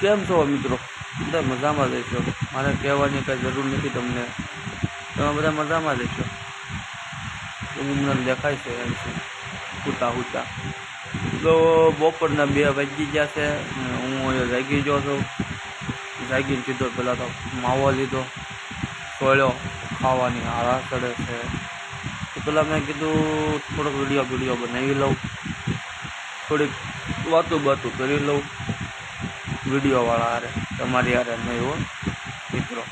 કેમ છો મિત્રો? બધા મજામાં રહેશો મારે કહેવાની કાંઈ જરૂર નથી તમને. તમે બધા મજામાં રહેશો ઊંઘને દેખાય છે એમ છે. હુતા હુતા તો બપોરના બે વાગી ગયા છે હું અહીંયા જાગી ગયો છું. જાગીને સીધો પહેલાં તો માવો લીધો સોળ્યો ખાવાની હારા ચડે છે. તો પહેલાં મેં કીધું થોડોક વીડિયો વીડિયો બનાવી લઉં. થોડીક વાતું બાતું કરી લઉં. વિડીયોવાળા હારે, તમારી હારે નહીં હો, મિત્રો.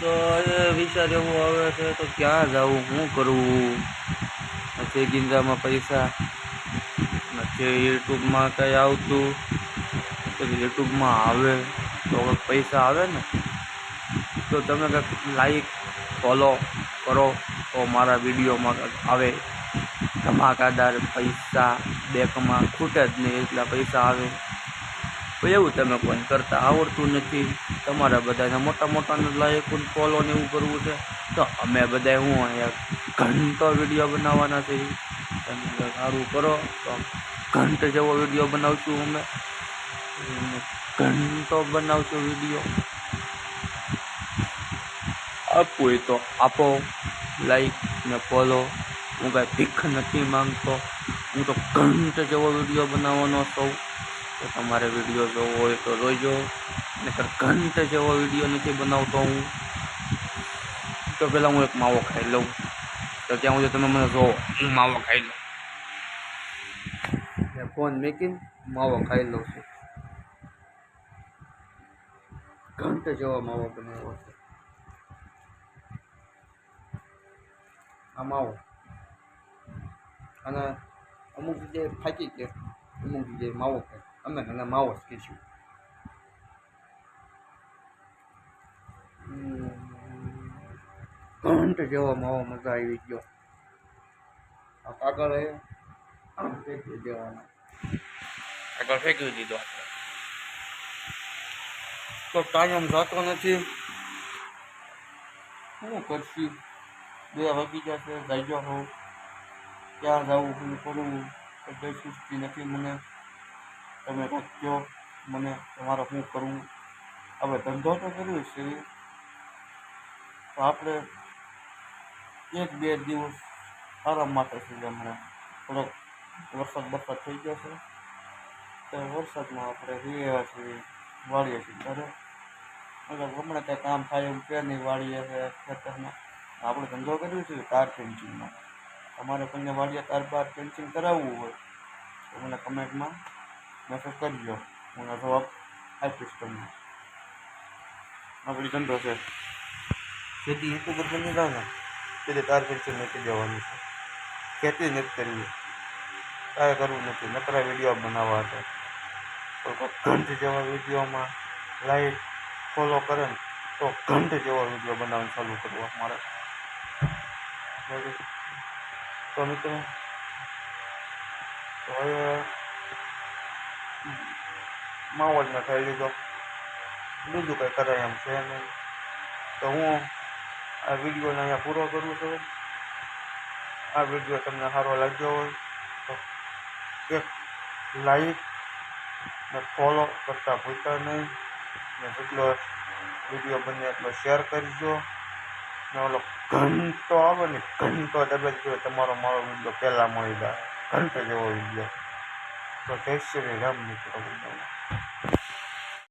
તો એ વિચાર એવો આવે છે, તો ક્યાં જવું શું કરવું નથી ગીંજામાં પૈસા? નથી યુટ્યુબમાં કંઈ આવતું? પછી યુટ્યુબમાં આવે, તો પૈસા આવે ને? તો તમે કંઈક લાઈક ફોલો કરો, તો મારા વિડીયોમાં કંઈક આવે. ધમાકાદાર પૈસા, બેંકમાં ખૂટે જ નહીં, એટલા પૈસા આવે. તો એવું તમે કોઈ કરતા આવડતું નથી. તમારા બધાને મોટા મોટાને લાયક ફોલો ને એવું કરવું છે. તો અમે બધા હું અહીંયા ઘંટો વીડિયો બનાવવાના છે. તમે સારું કરો. તો ઘંટ જેવો વીડિયો બનાવશું અમે. ઘંટો બનાવશું વીડિયો આપવું હોય તો આપો લાઈક ને ફોલો હું કાંઈ ભીખ નથી માંગતો. હું તો ઘંટ જેવો વીડિયો બનાવવાનો છું. તો તમારે વીડિયો જોવો હોય તો જોઈજો. નહીંતર ઘંટ જેવો વીડિયો નથી બનાવતો હું. તો પહેલાં હું એક માવો ખાઈ લઉં. તો ત્યાં સુધી તમે મને જોવો, હું માવો ખાઈ લઉં. ફોન મેકીને માવો ખાઈ લઉં છું. ઘંટ જેવો માવો બનાવ્યો છે. આ માવો. અને અમુક જગ્યાએ ફાકી કે અમુક જગ્યાએ માવો ખાય અમે તને માવો જ કહીશું ઘંટ જેવો માવો મજા આવી ગયો. આ કાગળ એ આમ ફેંકી દેવાનો. આગળ ફેંકી દીધો તો ટાઈમ જતો નથી. શું કરશું? બે વાગી જશે જાગ્યો હોઉં. ક્યાં જવું શું કરવું? કઈ સુસ્તી નથી મને. તમે કંઈક કહો મને તમારે શું કરવું હવે ધંધો તો કર્યો છે. તો આપણે એક બે દિવસ આરામ માટે છે હમણાં થોડોક વરસાદ બરસાદ થઈ ગયો છે. તો વરસાદમાં આપણે રહ્યા છીએ, વાળીએ છીએ ઘરે. મતલબ હમણાં કંઈ કામ થાય એવું કે નહીં, વાળીએ છે, ખેતરમાં. આપણે ધંધો કર્યો છે કાર પેન્ચિંગમાં તમારે કોઈને વાળીએ કાર બાર પેન્ટિંગ કરાવવું હોય. તો મને કમેન્ટમાં મેસેજ કરજો હું જવાબ આપીશ તમને આપણી ધંધો છે ખેતી પર બની જાવ ને તેથી તાર પેન્સિલ નથી જવાનું છે ખેતી નથી કરવી તારે કરવું નથી નકરા વીડિયો બનાવવા હતા કોઈ ઘંટ જેવા વિડીયોમાં લાઈક ફોલો કરે ને તો ઘંટ જેવા વીડિયો બનાવવાનું ચાલુ કરવા મારે તો મિત્રો તો હવે માવો જ મેં ખાઈ લીધો. બીજું કંઈ કરાય એમ છે નહીં. તો હું આ વિડીયોને અહીંયા પૂરો કરું છું. આ વીડિયો તમને સારો લાગ્યો હોય તો એક લાઈક ને ફોલો કરતા ભૂલતા નહીં. ને જેટલો વીડિયો બને એટલો શેર કરજો. ને ઓલો ઘંટો આવે ને, ઘંટો દબાઈ દીધો તમારો મારો વીડિયો પહેલાં મળી જાય. ઘંટો જેવો વીડિયો. તો જય શ્રી રામ મિત્રો.